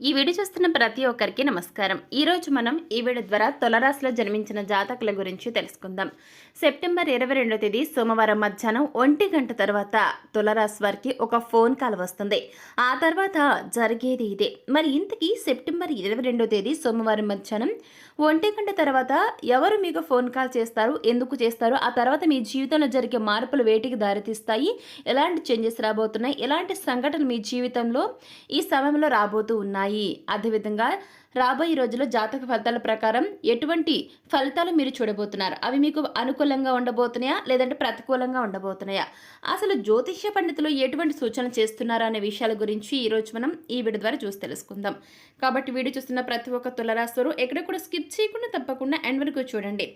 ఈ వీడియో చూస్తున్న ప్రతి ఒక్కరికి నమస్కారం. ఈరోజు మనం ఈ వీడియో ద్వారా తులరాశిలో జన్మించిన జాతకుల గురించి తెలుసుకుందాం. సెప్టెంబర్ ఇరవై రెండో తేదీ సోమవారం మధ్యాహ్నం ఒంటి గంట తర్వాత తులరాశి వారికి ఒక ఫోన్ కాల్ వస్తుంది. ఆ తర్వాత జరిగేది ఇదే. మరి ఇంతకీ సెప్టెంబర్ ఇరవై రెండో తేదీ సోమవారం మధ్యాహ్నం ఒంటి గంట తర్వాత ఎవరు మీకు ఫోన్ కాల్ చేస్తారు? ఎందుకు చేస్తారు? ఆ తర్వాత మీ జీవితంలో జరిగే మార్పులు వేటికి దారితీస్తాయి? ఎలాంటి చేంజెస్ రాబోతున్నాయి? ఎలాంటి సంఘటనలు మీ జీవితంలో ఈ సమయంలో రాబోతూ ఉన్నాయి? అదేవిధంగా రాబోయే రోజుల్లో జాతక ఫలితాల ప్రకారం ఎటువంటి ఫలితాలు మీరు చూడబోతున్నారు? అవి మీకు అనుకూలంగా ఉండబోతున్నాయా? లేదంటే ప్రతికూలంగా ఉండబోతున్నాయా? అసలు జ్యోతిష్య పండితులు ఎటువంటి సూచనలు చేస్తున్నారు అనే విషయాల గురించి ఈరోజు మనం ఈ వీడియో ద్వారా చూసి తెలుసుకుందాం. కాబట్టి వీడియో చూస్తున్న ప్రతి ఒక్క తులరాశులు ఎక్కడ కూడా స్కిప్ చేయకుండా తప్పకుండా ఎండ్ వరకు చూడండి.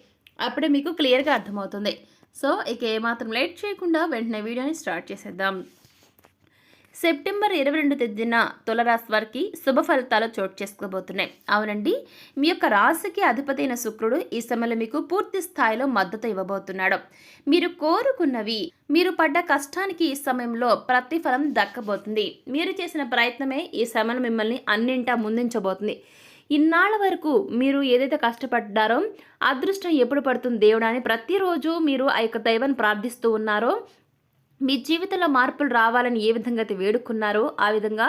అప్పుడే మీకు క్లియర్గా అర్థమవుతుంది. సో ఇక ఏమాత్రం లేట్ చేయకుండా వెంటనే వీడియోని స్టార్ట్ చేసేద్దాం. సెప్టెంబర్ ఇరవై రెండు తేదీన తులరాశి వారికి శుభ ఫలితాలు చోటు చేసుకోబోతున్నాయి. అవునండి మీ యొక్క రాశికి అధిపతి అయిన శుక్రుడు ఈ సమయంలో మీకు పూర్తి స్థాయిలో మద్దతు ఇవ్వబోతున్నాడు. మీరు కోరుకున్నవి మీరు పడ్డ కష్టానికి ఈ సమయంలో ప్రతిఫలం దక్కబోతుంది. మీరు చేసిన ప్రయత్నమే ఈ సమయంలో మిమ్మల్ని అన్నింటా ముందుంచబోతుంది. ఇన్నాళ్ళ వరకు మీరు ఏదైతే కష్టపడ్డారో అదృష్టం ఎప్పుడు పడుతుంది దేవుడు అని ప్రతిరోజు మీరు ఆ యొక్క దైవాన్ని ప్రార్థిస్తూ ఉన్నారో మీ జీవితంలో మార్పులు రావాలని ఏ విధంగా అయితే వేడుకున్నారో ఆ విధంగా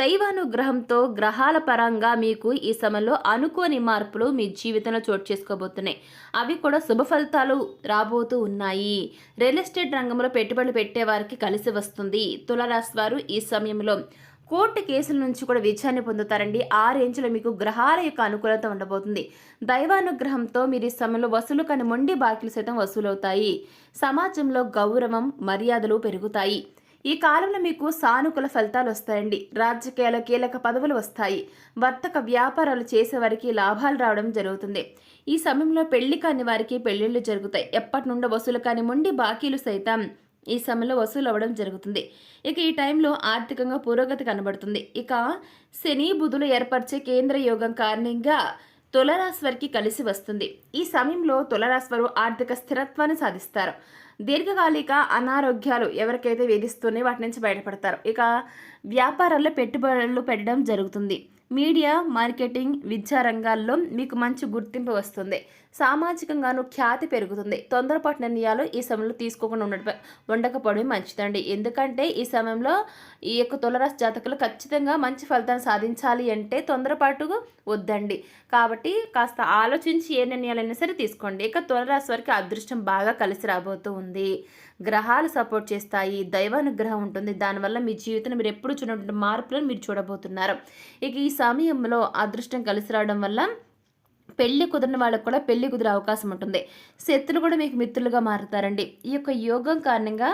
దైవానుగ్రహంతో గ్రహాల పరంగా మీకు ఈ సమయంలో అనుకోని మార్పులు మీ జీవితంలో చోటు చేసుకోబోతున్నాయి. అవి కూడా శుభ ఫలితాలు రాబోతూ ఉన్నాయి. రియల్ ఎస్టేట్ రంగంలో పెట్టుబడులు పెట్టే వారికి కలిసి వస్తుంది. తులరాశి వారు ఈ సమయంలో కోర్టు కేసుల నుంచి కూడా విజయాన్ని పొందుతారండి. ఆ రేంజ్లో మీకు గ్రహాల యొక్క అనుకూలత ఉండబోతుంది. దైవానుగ్రహంతో మీరు ఈ సమయంలో వసూలు కాని మొండి బాకీలు సైతం వసూలవుతాయి. సమాజంలో గౌరవం మర్యాదలు పెరుగుతాయి. ఈ కాలంలో మీకు సానుకూల ఫలితాలు వస్తాయండి. రాజకీయాల కీలక పదవులు వస్తాయి. వర్తక వ్యాపారాలు చేసేవారికి లాభాలు రావడం జరుగుతుంది. ఈ సమయంలో పెళ్ళి కాని వారికి పెళ్ళిళ్ళు జరుగుతాయి. ఎప్పటి నుండో వసూలు కాని మొండి బాకీలు సైతం ఈ సమయంలో వసూలు అవ్వడం జరుగుతుంది. ఇక ఈ టైంలో ఆర్థికంగా పురోగతి కనబడుతుంది. ఇక శని బుధులు ఏర్పరిచే కేంద్ర యోగం కారణంగా తులరాశివారికి కలిసి వస్తుంది. ఈ సమయంలో తులరాశివారు ఆర్థిక స్థిరత్వాన్ని సాధిస్తారు. దీర్ఘకాలిక అనారోగ్యాలు ఎవరికైతే వేధిస్తూనే వాటి నుంచి బయటపడతారు. ఇక వ్యాపారాల్లో పెట్టుబడులు పెట్టడం జరుగుతుంది. మీడియా మార్కెటింగ్ విద్యా రంగాల్లో మీకు మంచి గుర్తింపు వస్తుంది. సామాజికంగాను ఖ్యాతి పెరుగుతుంది. తొందరపాటు నిర్ణయాలు ఈ సమయంలో తీసుకోకుండా ఉండ ఉండకపోవడం మంచిదండి. ఎందుకంటే ఈ సమయంలో ఈ యొక్క తులరాశి జాతకులు ఖచ్చితంగా మంచి ఫలితాన్ని సాధించాలి అంటే తొందరపాటు వద్దండి. కాబట్టి కాస్త ఆలోచించి ఏ నిర్ణయాలైనా సరే తీసుకోండి. ఇక తులరాశి వారికి అదృష్టం బాగా కలిసి రాబోతూ ఉంది. గ్రహాలు సపోర్ట్ చేస్తాయి. దైవానుగ్రహం ఉంటుంది. దానివల్ల మీ జీవితంలో మీరు ఎప్పుడు చూడటువంటి మార్పులను మీరు చూడబోతున్నారు. ఇక ఈ సమయంలో అదృష్టం కలిసి రావడం వల్ల పెళ్ళి కుదిరిన వాళ్ళకు కూడా పెళ్ళి కుదిరే అవకాశం ఉంటుంది. శత్రులు కూడా మీకు మిత్రులుగా మారుతారండి. ఈ యొక్క యోగం కారణంగా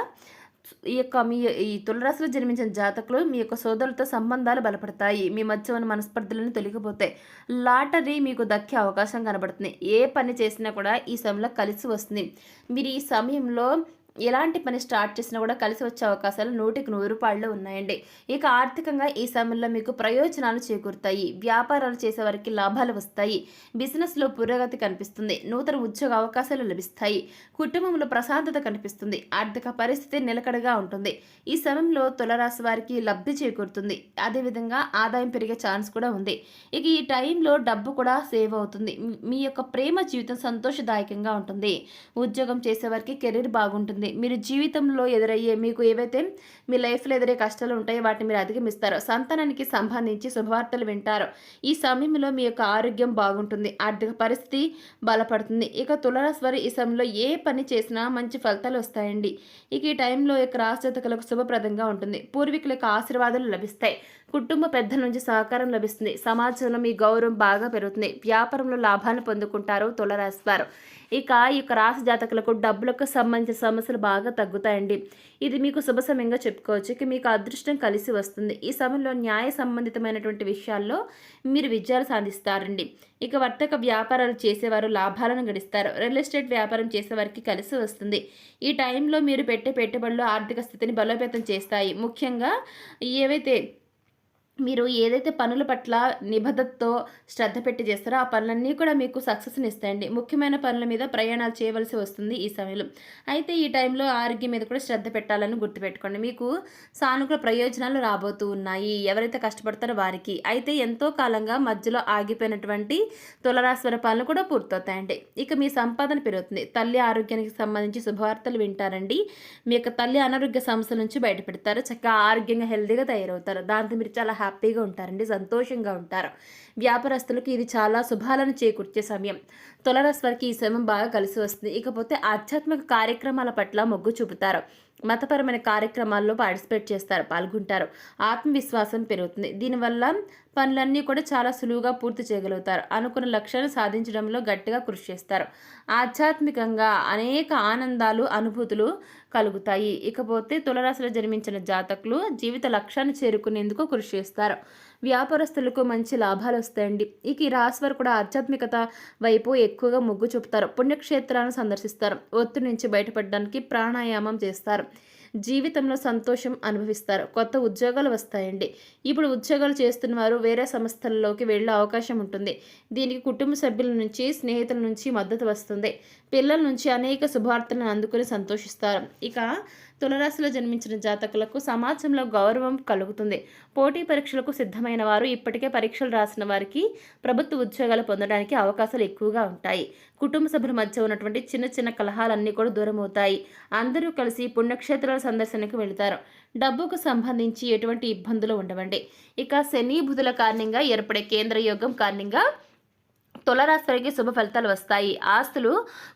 ఈ యొక్క మీ ఈ తులరాశిలో జన్మించిన జాతకులు మీ యొక్క సోదరులతో సంబంధాలు బలపడతాయి. మీ మధ్య ఉన్న మనస్పర్ధులను తొలగిపోతాయి. లాటరీ మీకు దక్కే అవకాశం కనబడుతుంది. ఏ పని చేసినా కూడా ఈ సమయంలో కలిసి వస్తుంది. మీరు ఈ సమయంలో ఎలాంటి పని స్టార్ట్ చేసినా కూడా కలిసి వచ్చే అవకాశాలు నూటికి నూరు రూపాయలు ఉన్నాయండి. ఇక ఆర్థికంగా ఈ సమయంలో మీకు ప్రయోజనాలు చేకూరుతాయి. వ్యాపారాలు చేసే వారికి లాభాలు వస్తాయి. బిజినెస్లో పురోగతి కనిపిస్తుంది. నూతన ఉద్యోగ అవకాశాలు లభిస్తాయి. కుటుంబంలో ప్రశాంతత కనిపిస్తుంది. ఆర్థిక పరిస్థితి నిలకడగా ఉంటుంది. ఈ సమయంలో తులరాశి వారికి లబ్ధి చేకూరుతుంది. అదేవిధంగా ఆదాయం పెరిగే ఛాన్స్ కూడా ఉంది. ఇక ఈ టైంలో డబ్బు కూడా సేవ్ అవుతుంది. మీ యొక్క ప్రేమ జీవితం సంతోషదాయకంగా ఉంటుంది. ఉద్యోగం చేసేవారికి కెరీర్ బాగుంటుంది. మీరు జీవితంలో ఎదురయ్యే మీకు ఏవైతే మీ లైఫ్లో ఎదురే కష్టాలు ఉంటాయో వాటిని మీరు అధిగమిస్తారు సంతానానికి సంబంధించి శుభవార్తలు వింటారు ఈ సమయంలో మీ యొక్క ఆరోగ్యం బాగుంటుంది ఆర్థిక పరిస్థితి బలపడుతుంది. ఇక తులరాశి వారు ఈ సమయంలో ఏ పని చేసినా మంచి ఫలితాలు వస్తాయండి. ఇక ఈ టైంలో యొక్క రాష్ట్రతకులకు శుభప్రదంగా ఉంటుంది. పూర్వీకుల యొక్క ఆశీర్వాదాలు లభిస్తాయి. కుటుంబ పెద్దల నుంచి సహకారం లభిస్తుంది. సమాజంలో మీ గౌరవం బాగా పెరుగుతుంది. వ్యాపారంలో లాభాలను పొందుకుంటారు తులరాశివారు ఇక ఈ యొక్క రాశి జాతకులకు డబ్బులకు సంబంధించిన సమస్యలు బాగా తగ్గుతాయండి. ఇది మీకు శుభ సమయంగా చెప్పుకోవచ్చు. ఇక మీకు అదృష్టం కలిసి వస్తుంది. ఈ సమయంలో న్యాయ సంబంధితమైనటువంటి విషయాల్లో మీరు విజయాలు సాధిస్తారండి. ఇక వర్తక వ్యాపారాలు చేసేవారు లాభాలను గడిస్తారు. రియల్ ఎస్టేట్ వ్యాపారం చేసేవారికి కలిసి వస్తుంది. ఈ టైంలో మీరు పెట్టే పెట్టుబడులు ఆర్థిక స్థితిని బలోపేతం చేస్తాయి. ముఖ్యంగా ఏవైతే మీరు ఏదైతే పనుల పట్ల నిబద్ధతతో శ్రద్ధ పెట్టి చేస్తారో ఆ పనులన్నీ కూడా మీకు సక్సెస్ని ఇస్తాయండి. ముఖ్యమైన పనుల మీద ప్రయాణాలు చేయవలసి వస్తుంది ఈ సమయంలో. అయితే ఈ టైంలో ఆరోగ్యం మీద కూడా శ్రద్ధ పెట్టాలని గుర్తుపెట్టుకోండి. మీకు సానుకూల ప్రయోజనాలు రాబోతూ ఉన్నాయి. ఎవరైతే కష్టపడతారో వారికి. అయితే ఎంతో కాలంగా మధ్యలో ఆగిపోయినటువంటి తులరాశి పాలన కూడా పూర్తవుతాయండి. ఇక మీ సంపాదన పెరుగుతుంది. తల్లి ఆరోగ్యానికి సంబంధించి శుభవార్తలు వింటారండి. మీ యొక్క తల్లి అనారోగ్య సమస్యల నుంచి బయటపెడతారు. చక్కగా ఆరోగ్యంగా హెల్దీగా తయారవుతారు. దాంతో మీరు చాలా హ్యాపీగా ఉంటారండి సంతోషంగా ఉంటారు. వ్యాపారస్తులకు ఇది చాలా శుభాలను చేకూర్చే సమయం. తులరాశి వారికి ఈ సమయం బాగా కలిసి వస్తుంది. ఇకపోతే ఆధ్యాత్మిక కార్యక్రమాల పట్ల మొగ్గు చూపుతారు. మతపరమైన కార్యక్రమాల్లో పార్టిసిపేట్ చేస్తారు పాల్గొంటారు. ఆత్మవిశ్వాసం పెరుగుతుంది. దీనివల్ల పనులన్నీ కూడా చాలా సులువుగా పూర్తి చేయగలుగుతారు. అనుకున్న లక్ష్యాన్ని సాధించడంలో గట్టిగా కృషి చేస్తారు. ఆధ్యాత్మికంగా అనేక ఆనందాలు అనుభూతులు కలుగుతాయి. ఇకపోతే తులరాశిలో జన్మించిన జాతకులు జీవిత లక్ష్యాన్ని చేరుకునేందుకు కృషి చేస్తారు. వ్యాపారస్తులకు మంచి లాభాలు వస్తాయండి. ఇక ఈ రాశి వారు కూడా ఆధ్యాత్మికత వైపు ఎక్కువగా మొగ్గు చూపుతారు. పుణ్యక్షేత్రాలను సందర్శిస్తారు. ఒత్తిడి నుంచి బయటపడడానికి ప్రాణాయామం చేస్తారు. జీవితంలో సంతోషం అనుభవిస్తారు. కొత్త ఉద్యోగాలు వస్తాయండి. ఇప్పుడు ఉద్యోగాలు చేస్తున్న వారు వేరే సంస్థల్లోకి వెళ్ళే అవకాశం ఉంటుంది. దీనికి కుటుంబ సభ్యుల నుంచి స్నేహితుల నుంచి మద్దతు వస్తుంది. పిల్లల నుంచి అనేక శుభార్తలను అందుకుని సంతోషిస్తారు. ఇక తులరాశిలో జన్మించిన జాతకులకు సమాజంలో గౌరవం కలుగుతుంది. పోటీ పరీక్షలకు సిద్ధమైన వారు ఇప్పటికే పరీక్షలు రాసిన వారికి ప్రభుత్వ ఉద్యోగాలు పొందడానికి అవకాశాలు ఎక్కువగా ఉంటాయి. కుటుంబ సభ్యుల మధ్య ఉన్నటువంటి చిన్న చిన్న కలహాలన్నీ కూడా దూరం అవుతాయి అందరూ కలిసి పుణ్యక్షేత్రాల సందర్శనకు వెళతారు. డబ్బుకు సంబంధించి ఎటువంటి ఇబ్బందులు ఉండవండి. ఇక శని బుధుల కారణంగా ఏర్పడే కేంద్ర యోగం కారణంగా తులరాశి వారికి శుభ ఫలితాలు వస్తాయి. ఆస్తులు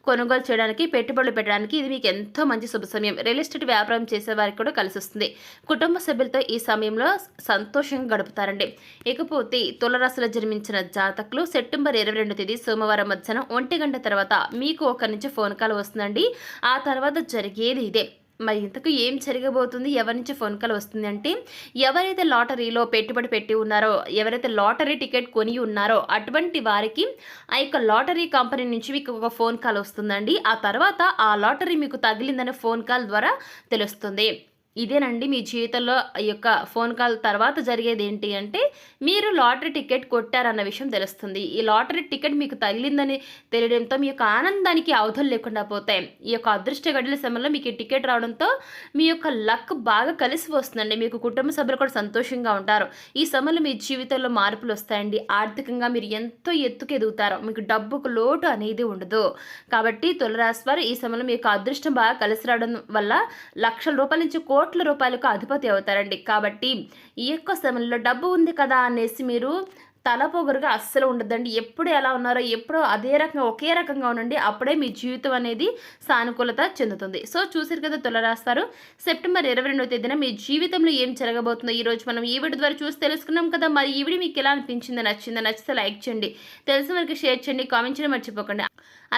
కొనుగోలు చేయడానికి పెట్టుబడులు పెట్టడానికి ఇది మీకు ఎంతో మంచి శుభ సమయం. రియల్ ఎస్టేట్ వ్యాపారం చేసే వారికి కూడా కలిసి వస్తుంది. కుటుంబ సభ్యులతో ఈ సమయంలో సంతోషంగా గడుపుతారండి. ఇకపోతే తులరాశిలో జన్మించిన జాతకులు సెప్టెంబర్ ఇరవై రెండు తేదీ సోమవారం మధ్యాహ్నం ఒంటి గంట తర్వాత మీకు ఒకరి నుంచి ఫోన్ కాల్ వస్తుందండి. ఆ తర్వాత జరిగేది ఇదే. మరి ఇంతకు ఏం జరగబోతుంది? ఎవరి నుంచి ఫోన్ కాల్ వస్తుంది అంటే ఎవరైతే లాటరీలో పెట్టుబడి పెట్టి ఉన్నారో ఎవరైతే లాటరీ టికెట్ కొని ఉన్నారో అటువంటి వారికి ఆ యొక్క లాటరీ కంపెనీ నుంచి మీకు ఒక ఫోన్ కాల్ వస్తుందండి. ఆ తర్వాత ఆ లాటరీ మీకు తగిలిందనే ఫోన్ కాల్ ద్వారా తెలుస్తుంది. ఇదేనండి మీ జీవితంలో ఈ యొక్క ఫోన్ కాల్ తర్వాత జరిగేది ఏంటి అంటే మీరు లాటరీ టికెట్ కొట్టారన్న విషయం తెలుస్తుంది. ఈ లాటరీ టికెట్ మీకు తగిలిందని తెలియడంతో మీ యొక్క ఆనందానికి అవధులు లేకుండా పోతాయి. ఈ యొక్క అదృష్ట గడిల సమయంలో మీకు ఈ టికెట్ రావడంతో మీ యొక్క లక్ బాగా కలిసి వస్తుందండి. మీకు కుటుంబ సభ్యులు కూడా సంతోషంగా ఉంటారు. ఈ సమయంలో మీ జీవితంలో మార్పులు వస్తాయండి. ఆర్థికంగా మీరు ఎంతో ఎత్తుకు ఎదుగుతారు మీకు డబ్బుకు లోటు అనేది ఉండదు. కాబట్టి తులరాశి వారు ఈ సమయంలో మీకు అదృష్టం బాగా కలిసి రావడం వల్ల లక్షల రూపాయల నుంచి కోట్ల కోట్ల రూపాయలకు అధిపతి అవుతారండి. కాబట్టి ఈ యొక్క సమయంలో డబ్బు ఉంది కదా అనేసి మీరు తలపొగరుగా అస్సలు ఉండదండి. ఎప్పుడు ఎలా ఉన్నారో ఎప్పుడో అదే రకంగా ఒకే రకంగా ఉండండి. అప్పుడే మీ జీవితం అనేది సానుకూలత చెందుతుంది. సో చూసారు కదా తులరాస్తారు సెప్టెంబర్ ఇరవై రెండవ తేదీన మీ జీవితంలో ఏం జరగబోతుందో ఈరోజు మనం ఈ వీడియో ద్వారా చూసి తెలుసుకున్నాం కదా. మరి ఈ వీడియో మీకు ఎలా అనిపించిందో నచ్చిందో నచ్చితే లైక్ చేయండి. తెలిసిన వరకు షేర్ చేయండి కామెంట్ చేయడం మర్చిపోకండి.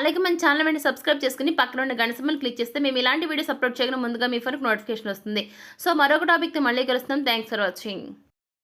అలాగే మన ఛానల్ వెంటనే సబ్స్క్రైబ్ చేసుకుని పక్కన ఉన్న గణసమ్మలు క్లిక్ చేస్తే మేము ఇలాంటి వీడియోస్ అప్లోడ్ చేయడం ముందుగా మీ ఫోన్కి నోటిఫికేషన్ వస్తుంది. సో మరొక టాపిక్తో మళ్ళీ కలుస్తాం. Thanks for watching.